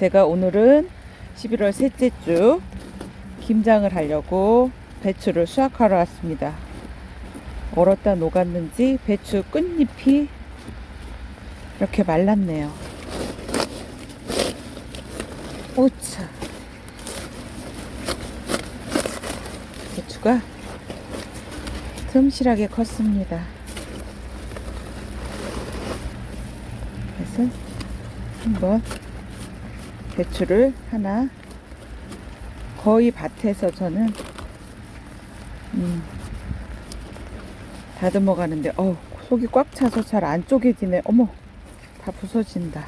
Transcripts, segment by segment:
제가 오늘은 11월 셋째 주 김장을 하려고 배추를 수확하러 왔습니다. 얼었다 녹았는지 배추 끝잎이 이렇게 말랐네요. 오차. 배추가 틈실하게 컸습니다. 그래서 한번 배추를 하나 거의 밭에서 저는 음, 다듬어 가는데 어 속이 꽉 차서 잘 안 쪼개지네. 어머 다 부서진다.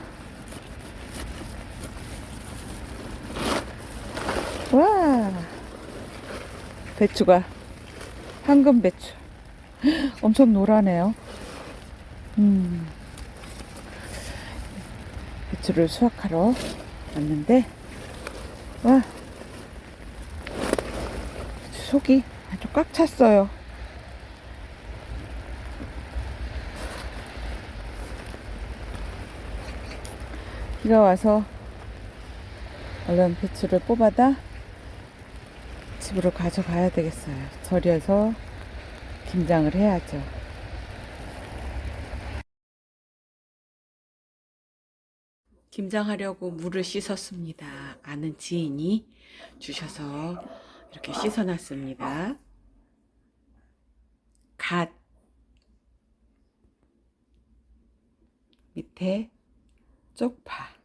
와 배추가 황금 배추. 엄청 노라네요. 음 배추를 수확하러 왔는데 와 속이 아주 꽉 찼어요. 비가 와서 얼른 배추를 뽑아다 집으로 가져가야 되겠어요. 절여서 김장을 해야죠. 김장하려고 물을 씻었습니다. 아는 지인이 주셔서 이렇게 씻어놨습니다. 갓 밑에 쪽파